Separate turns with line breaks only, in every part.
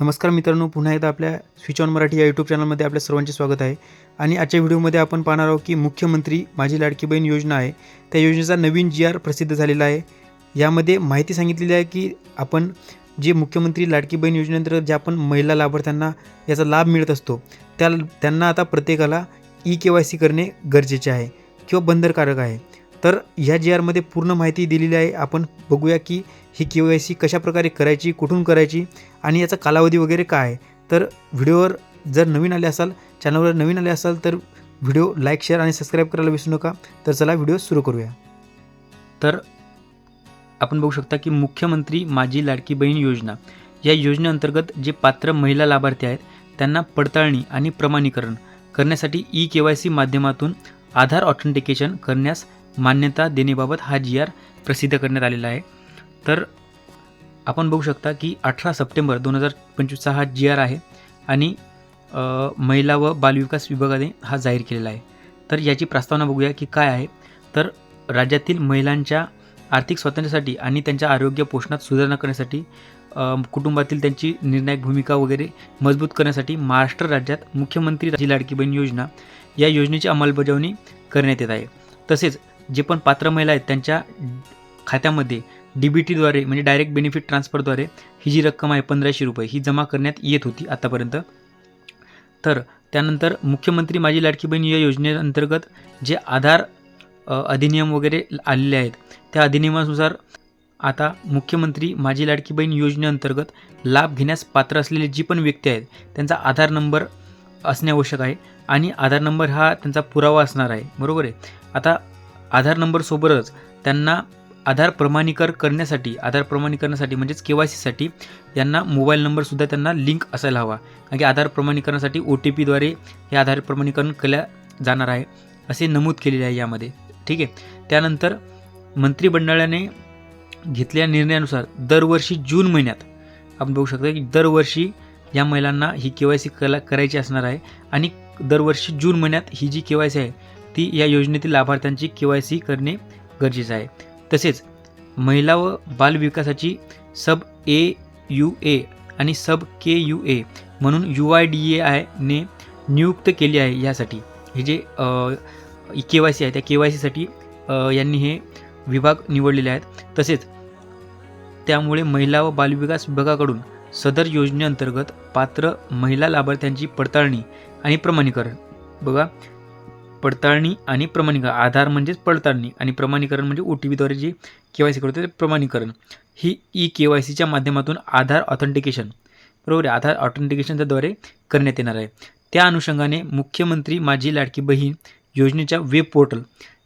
नमस्कार मित्रांनो पुन्हा एकदा आपल्या स्विच ऑन मराठी या यूट्यूब चॅनलमध्ये आपल्या सर्वांचे स्वागत आहे. आणि आजच्या व्हिडिओमध्ये आपण पाहणार आहोत की मुख्यमंत्री माझी लाडकी बहीण योजना आहे. त्या योजनेचा नवीन जी आर प्रसिद्ध झालेला आहे. यामध्ये माहिती सांगितलेली आहे की आपण जे मुख्यमंत्री लाडकी बहीण योजनेअंतर्गत ज्या आपण महिला लाभार्थ्यांना याचा लाभ मिळत असतो त्या त्यांना आता प्रत्येकाला ई के वाय सी करणे गरजेचे आहे किंवा बंधनकारक आहे. तर ह्या जी आरमध्ये पूर्ण माहिती दिलेली आहे. आपण बघूया की ही के वाय सी कशाप्रकारे करायची कुठून करायची आणि याचा कालावधी वगैरे काय आहे. तर व्हिडिओवर जर नवीन आले असाल चॅनलवर नवीन आले असाल तर व्हिडिओ लाईक शेअर आणि सबस्क्राईब करायला विसरू नका. तर चला व्हिडिओ सुरू करूया. तर आपण बघू शकता की मुख्यमंत्री माझी लाडकी बहीण योजना. या योजनेअंतर्गत जे पात्र महिला लाभार्थी आहेत त्यांना पडताळणी आणि प्रमाणीकरण करण्यासाठी ई के वाय सी माध्यमातून आधार ऑथेंटिकेशन करण्यास मान्यता देण्याबाबत हा जी आर प्रसिद्ध करण्यात आलेला आहे. तर आपण बघू शकता की अठरा सप्टेंबर दोन हजार पंचवीसचा हा जी आर आहे आणि महिला व बालविकास विभागाने हा जाहीर केलेला आहे. तर याची प्रस्तावना बघूया की काय आहे. तर राज्यातील महिलांच्या आर्थिक स्वातंत्र्यासाठी आणि त्यांच्या आरोग्य पोषणात सुधारणा करण्यासाठी कुटुंबातील त्यांची निर्णायक भूमिका वगैरे मजबूत करण्यासाठी महाराष्ट्र राज्यात मुख्यमंत्री लाडकी बहीण योजना या योजनेची अंमलबजावणी करण्यात येत आहे. तसेच जे पण पात्र महिला आहेत त्यांच्या खात्यामध्ये डी बी टीद्वारे म्हणजे डायरेक्ट बेनिफिट ट्रान्सफरद्वारे ही जी रक्कम आहे पंधराशे रुपये ही जमा करण्यात येत होती आतापर्यंत. तर त्यानंतर मुख्यमंत्री माझी लाडकी बहीण या योजनेअंतर्गत जे आधार अधिनियम वगैरे आलेले आहेत त्या अधिनियमानुसार आता मुख्यमंत्री माझी लाडकी बहीण योजनेअंतर्गत लाभ घेण्यास पात्र असलेली जी पण व्यक्ती आहेत त्यांचा आधार नंबर असणे आवश्यक आहे आणि आधार नंबर हा त्यांचा पुरावा असणार आहे बरोबर आहे? आता आधार नंबरसोबतच त्यांना आधार प्रमाणीकर करण्यासाठी आधार प्रमाणीकरणासाठी म्हणजेच के वाय सीसाठी यांना मोबाईल नंबरसुद्धा त्यांना लिंक असायला हवा. कारण की आधार प्रमाणीकरणासाठी ओ टी पीद्वारे हे आधार प्रमाणीकरण केल्या जाणार आहे असे नमूद केलेले आहे यामध्ये. ठीक आहे? त्यानंतर मंत्रिमंडळाने घेतलेल्या निर्णयानुसार दरवर्षी जून महिन्यात आपण बघू शकता की दरवर्षी या महिलांना ही के वाय सी कला करायची असणार आहे आणि दरवर्षी जून महिन्यात ही जी के वाय सी आहे ती या योजनेतील लाभार्थ्यांची के वाय सी करणे गरजेचं आहे. तसेच महिला व बालविकासाची सब ए यू ए आणि सब के यू ए म्हणून यू आय डी ए आयने नियुक्त केली आहे यासाठी. हे जे के वाय सी आहे त्या के वाय सीसाठी यांनी हे विभाग निवडलेले आहेत. तसेच त्यामुळे महिला व बालविकास विभागाकडून सदर योजनेअंतर्गत पात्र महिला लाभार्थ्यांची पडताळणी आणि प्रमाणीकरण. बघा पडताळणी आणि प्रमाणीकरण. आधार म्हणजेच पडताळणी आणि प्रमाणीकरण म्हणजे ओ टी पीद्वारे जी के वाय सी करतो ते प्रमाणीकरण. ही ई के वाय सीच्या माध्यमातून आधार ऑथेंटिकेशन. बरोबर आहे? आधार ऑथेंटिकेशनच्याद्वारे करण्यात येणार आहे. त्या अनुषंगाने मुख्यमंत्री माझी लाडकी बहीण योजनेच्या वेब पोर्टल.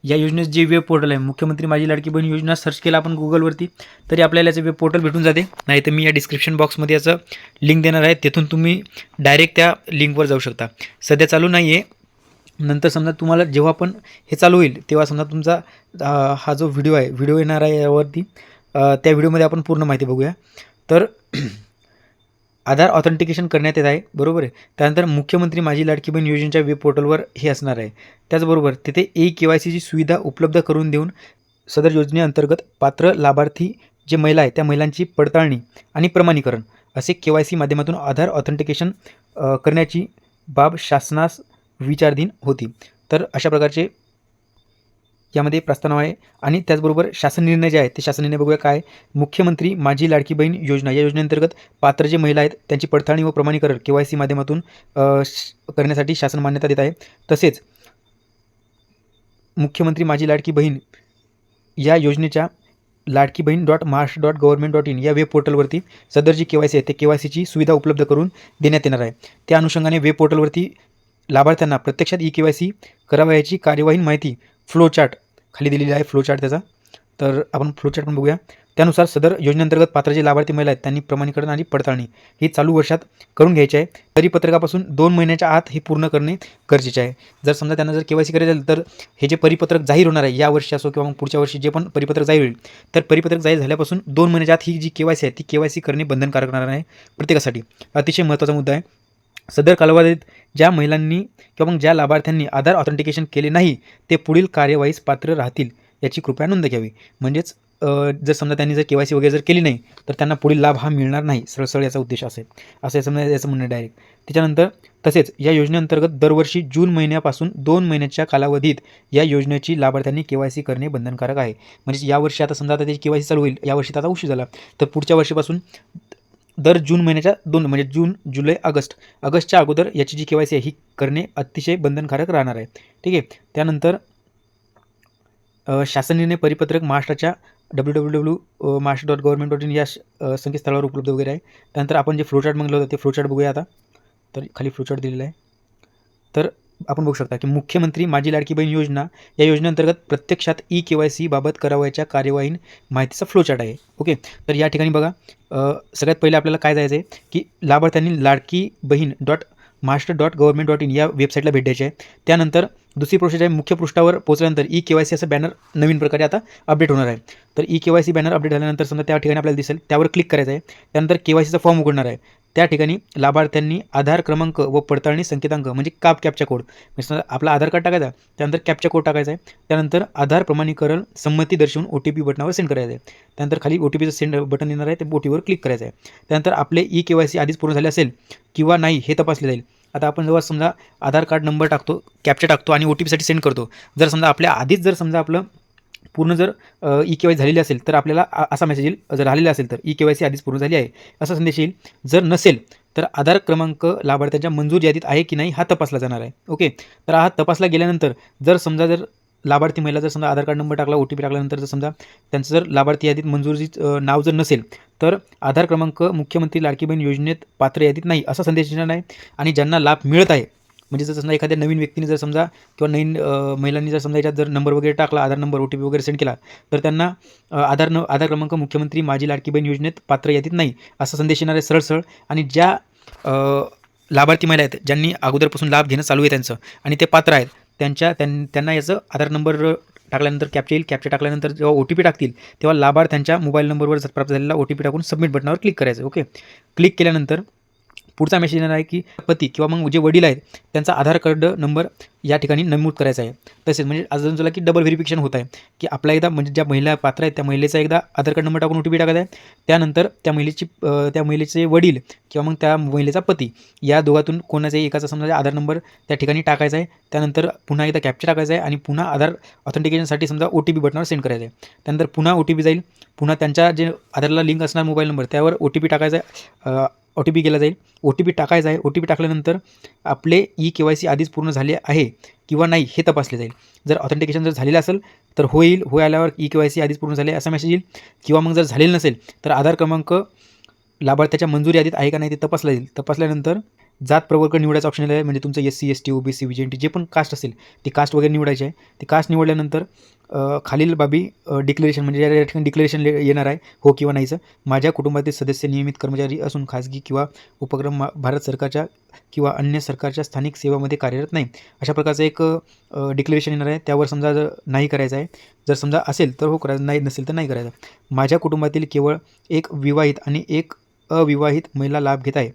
या योजनेचं जे वेब पोर्टल आहे मुख्यमंत्री माझी लाडकी बहीण योजना सर्च केला आपण गुगलवरती तरी आपल्याला याचं वेब पोर्टल भेटून जाते. नाही तर मी या डिस्क्रिप्शन बॉक्समध्ये याचं लिंक देणार आहे. तेथून तुम्ही डायरेक्ट त्या लिंकवर जाऊ शकता. सध्या चालू नाही आहे नंतर समजा तुम्हाला जेव्हा पण हे चालू होईल तेव्हा समजा तुमचा हा जो व्हिडिओ आहे व्हिडिओ येणार आहे यावरती त्या व्हिडिओमध्ये आपण पूर्ण माहिती बघूया. तर आधार ऑथेंटिकेशन करण्यात येत आहे बरोबर आहे? त्यानंतर मुख्यमंत्री माझी लाडकी बहीण योजनेच्या वेब पोर्टलवर हे असणार आहे. त्याचबरोबर तिथे ए के वाय सीची सुविधा उपलब्ध करून देऊन सदर योजनेअंतर्गत पात्र लाभार्थी जे महिला आहे त्या महिलांची पडताळणी आणि प्रमाणीकरण असे के वाय सी माध्यमातून आधार ऑथेंटिकेशन करण्याची बाब शासनास विचारधीन होती. तर अशा प्रकारचे यामध्ये प्रस्ताव आहे आणि त्याचबरोबर शासन निर्णय जे आहेत ते शासन निर्णय बघूया काय. मुख्यमंत्री माझी लाडकी बहीण योजना या योजनेअंतर्गत पात्र जे महिला आहेत त्यांची पडताळणी व प्रमाणीकरण के वाय सी माध्यमातून श- करण्यासाठी शासन मान्यता देत आहे. तसेच मुख्यमंत्री माझी लाडकी बहीण या योजनेच्या Ladki Bahin dot Maharashtra dot government dot in या वेब पोर्टलवरती सदर जी के वाय सी आहे ते के वाय सीची सुविधा उपलब्ध करून देण्यात येणार आहे. त्या अनुषंगाने वेब पोर्टलवरती लाभार्थ्यांना प्रत्यक्षात ई के वाय सी करावयाची कार्यवाही माहिती फ्लो चार्ट खाली दिलेली आहे फ्लोचार्ट त्याचा. तर आपण फ्लोचार्ट पण बघूया. त्यानुसार सदर योजनेअंतर्गत पात्र जे लाभार्थी महिला आहेत त्यांनी प्रमाणीकरण आणि पडताळणी ही चालू वर्षात करून घ्यायची आहे. परिपत्रकापासून दोन महिन्याच्या आत हे पूर्ण करणे गरजेचे आहे. जर समजा त्यांना जर के वाय सी करायचं असेल तर हे जे परिपत्रक जाहीर होणार आहे या वर्षी असो किंवा मग पुढच्या वर्षी जे पण परिपत्रक जाहीर होईल तर परिपत्रक जाहीर झाल्यापासून दोन महिन्याच्या आत ही जी के वाय सी आहे ती के वाय सी करणे बंधनकारक राहणार आहे प्रत्येकासाठी. अतिशय महत्त्वाचा मुद्दा आहे. सदर कालावधीत ज्या महिलांनी किंवा मग ज्या लाभार्थ्यांनी आधार ऑथेंटिकेशन केले नाही ते पुढील कार्यवाहीस पात्र राहतील याची कृपया नोंद घ्यावी. म्हणजेच जर समजा त्यांनी जर के वाय सी वगैरे जर केली नाही तर त्यांना पुढील लाभ हा मिळणार नाही सरळ सरळ याचा उद्देश असेल असं याचं याचं म्हणणं डायरेक्ट त्याच्यानंतर तसेच या योजनेअंतर्गत दरवर्षी जून महिन्यापासून दोन महिन्याच्या कालावधीत या योजनेची लाभार्थ्यांनी के वाय सी करणे बंधनकारक आहे. म्हणजे यावर्षी आता समजा आता त्याची के वाय सी चालू होईल यावर्षी आता उशीर झाला तर पुढच्या वर्षीपासून दर जून महिन्याच्या दोन म्हणजे जून जुलै ऑगस्ट. ऑगस्टच्या अगोदर याची जी के वाय सी आहे ही करणे अतिशय बंधनकारक राहणार आहे. ठीक आहे? त्यानंतर शासन निर्णय परिपत्रक महाराष्ट्राच्या W W W Maharashtra dot government dot in या श- संकेतस्थळावर उपलब्ध वगैरे आहे. त्यानंतर आपण जे फ्लोचार्ट मागलं होतं ते फ्लोचार्ट बघूया आता. तर खाली फ्लोचार्ट दिलेलं आहे. तर आपण बघू शकता की मुख्यमंत्री माझी लाडकी बहीण योजना या योजनेअंतर्गत प्रत्यक्षात ई के वाय सी बाबत करावयाच्या कार्यवाहीन माहितीचा फ्लोचार्ट आहे. ओके तर या ठिकाणी बघा सगळ्यात पहिले आपल्याला काय जायचं आहे की लाभार्थ्यांनी Ladki Bahin dot master dot government dot in या वेबसाईटला भेट द्यायची आहे. त्यानंतर दुसरी प्रोसेस आहे मुख्य पृष्ठावर पोहोचल्यानंतर ई के वाय सी असं बॅनर नवीन प्रकारे आता अपडेट होणार आहे. तर E K Y C banner update झाल्यानंतर समजा त्या ठिकाणी आपल्याला दिसेल त्यावर क्लिक करायचं आहे त्यानंतर के वाय सीचा फॉर्म उघडणार आहे. त्या ठिकाणी लाभार्थ्यांनी आधार क्रमांक व पडताळणी संकेतांक म्हणजे काप कॅपचा कोड म्हणजे आपला आधार कार्ड टाकायचा त्यानंतर कॅपचा कोड टाकायचा आहे. त्यानंतर आधार प्रमाणीकरण संमती दर्शवून ओ टी पी बटनावर सेंड करायचं आहे. त्यानंतर खाली ओ टी पीचं सेंड बटन येणार आहे ते ओ टीवर क्लिक करायचं आहे. त्यानंतर आपले ई के वाय सी आधीच पूर्ण झाले असेल किंवा नाही हे तपासले जाईल. आता आपण जेव्हा समजा आधार कार्ड नंबर टाकतो कॅपचा टाकतो आणि ओ टी पीसाठी सेंड करतो. जर समजा आपल्या आधीच जर समजा आपलं पूर्ण जर ई के वाय झालेली असेल तर आपल्याला असा मेसेज येईल. जर राहिलेला असेल तर ई के वाय सी आधीच पूर्ण झाली आहे. असा संदेश येईल. जर नसेल तर आधार क्रमांक लाभार्थ्यांच्या मंजूर यादीत आहे की नाही हा तपासला जाणार आहे. ओके? तर हा तपासला गेल्यानंतर जर समजा जर लाभार्थी महिला जर समजा आधार कार्ड नंबर टाकला ओ टी पी टाकल्यानंतर जर समजा त्यांचं जर लाभार्थी यादीत मंजुरी नाव जर नसेल तर आधार क्रमांक मुख्यमंत्री लाडकी बहीण योजनेत पात्र यादीत नाही असा संदेश येणार आहे आणि ज्यांना लाभ मिळत आहे म्हणजे जर समजा एखाद्या नवीन व्यक्तीने जर समजा किंवा नवीन महिलांनी जर समजा याच्यात जर नंबर वगैरे टाकला Aadhaar number O T P वगैरे सेंड केला तर त्यांना आधार न आधार क्रमांक मुख्यमंत्री माझी लाडकी बहीण योजनेत पात्र यादीत नाही असा संदेश येणार आहे सरळ सरळ आणि ज्या लाभार्थी महिला आहेत ज्यांनी अगोदरपासून लाभ घेणं चालू आहे त्यांचं आणि ते पात्र आहेत त्यांच्या त्यां त्यांना याचं आधार नंबर टाकल्यानंतर कॅप्चा येईल. कॅप्चा टाकल्यानंतर जेव्हा ओ टी पी टाकतील तेव्हा लाभार्थ्यांच्या मोबाईल नंबरवर जर प्राप्त झालेला ओ टी पी टाकून सबमिट बटनावर क्लिक करायचं ओके क्लिक केल्यानंतर पुढचा मेसेज येणार आहे की पती किंवा मग जे वडील आहेत त्यांचा आधार कार्ड नंबर या ठिकाणी नमूद करायचा आहे. तसेच म्हणजे अजून तुला की डबल व्हेरिफिकेशन होत आहे की आपला एकदा म्हणजे ज्या महिला पात्र आहेत त्या महिलेचा एकदा आधार कार्ड नंबर टाकून ओ टी पी टाकायचा आहे त्यानंतर त्या महिलेची त्या महिलेचे वडील किंवा मग त्या महिलेचा पती या दोघातून कोणाचाही एकाचा समजा आधार नंबर त्या ठिकाणी टाकायचा आहे त्यानंतर पुन्हा एकदा कॅप्चर टाकायचा आहे आणि पुन्हा आधार ऑथेंटिकेशनसाठी समजा ओ टी पी बटनावर सेंड करायचं आहे. त्यानंतर पुन्हा ओ टी पी जाईल पुन्हा त्यांच्या जे आधारला लिंक असणार मोबाईल नंबर त्यावर ओ टी पी टाकायचा आहे ओ टी पी केला जाईल. ओ टी पी टाकायचा आहे. ओ टी पी टाकल्यानंतर आपले ई के वाय सी आधीच पूर्ण झाले आहे किंवा नाही हे तपासले जाईल. जर ऑथेंटिकेशन जर झालेलं असेल तर होईल होय आल्यावर ई के वाय सी आधीच पूर्ण झाले असा मेसेज येईल. किंवा मग जर झालेलं नसेल तर आधार क्रमांक लाभार्थ्याच्या मंजुरी यादीत आहे का नाही ते तपासला जाईल. तपासल्यानंतर जात प्रवर्ग निवडायचं ऑप्शन आहे म्हणजे तुमचं S C S T O B C V G N T जे पण कास्ट असेल ती कास्ट वगैरे निवडायची आहे. ती कास्ट निवडल्यानंतर खालील बाबी डिक्लेरेशन म्हणजे या ठिकाणी डिक्लेरेशन येणार आहे हो किंवा नाहीचं माझ्या कुटुंबातील सदस्य नियमित कर्मचारी असून खाजगी किंवा उपक्रम मा- भारत सरकारच्या किंवा अन्य सरकारच्या स्थानिक सेवामध्ये कार्यरत नाही. अशा प्रकारचं एक डिक्लेरेशन येणार आहे. त्यावर समजा जर नाही करायचं आहे जर समजा असेल तर हो करायचं नाही नसेल तर नाही करायचं. माझ्या कुटुंबातील केवळ एक विवाहित आणि एक अविवाहित महिला लाभ घेत आहे.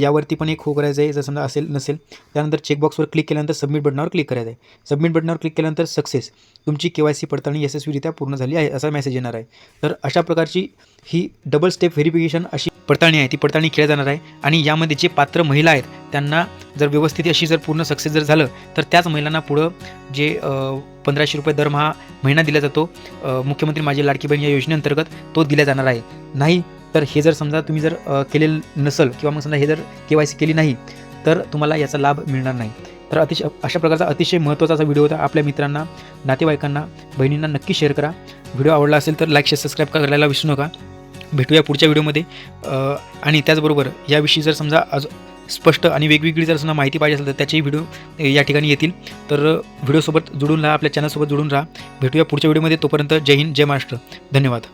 यावरती पण एक हो करायचं आहे जर समजा असेल नसेल त्यानंतर चेकबॉक्सवर क्लिक केल्यानंतर सबमिट बटनावर क्लिक करायचं आहे. सबमिट बटनावर क्लिक केल्यानंतर सक्सेस तुमची के वाय सी पडताळणी यशस्वीरित्या पूर्ण झाली आहे असा मेसेज येणार आहे. तर अशा प्रकारची ही डबल स्टेप व्हेरिफिकेशन अशी पडताळणी आहे. ती पडताळणी केली जाणार आहे आणि यामध्ये जे पात्र महिला आहेत त्यांना जर व्यवस्थित अशी जर पूर्ण सक्सेस जर झालं तर त्याच महिलांना पुढं जे पंधराशे रुपये दरमहा महिना दिला जातो मुख्यमंत्री माझी लाडकी बहीण या योजनेअंतर्गत तो दिला जाणार आहे. नाही तर हे जर समजा तुम्ही जर केलेलं नसल किंवा मग समजा हे जर के वाय सी केली नाही तर तुम्हाला याचा लाभ मिळणार नाही. तर अतिशय अशा प्रकारचा अतिशय महत्त्वाचा असा व्हिडिओ होता. आपल्या मित्रांना नातेवाईकांना बहिणींना नक्की शेअर करा. व्हिडिओ आवडला असेल तर लाईक शेअर सबस्क्राईब करायला विसरू नका. भेटूया पुढच्या व्हिडिओमध्ये. आणि त्याचबरोबर याविषयी जर समजा आज स्पष्ट आणि वेगवेगळी जर समजा माहिती पाहिजे असेल तर त्याचेही व्हिडिओ या ठिकाणी येतील. तर व्हिडिओसोबत जुडून राहा आपल्या चॅनलसोबत जुडून राहा. भेटूया पुढच्या व्हिडिओमध्ये. तोपर्यंत जय हिंद जय महाराष्ट्र. धन्यवाद.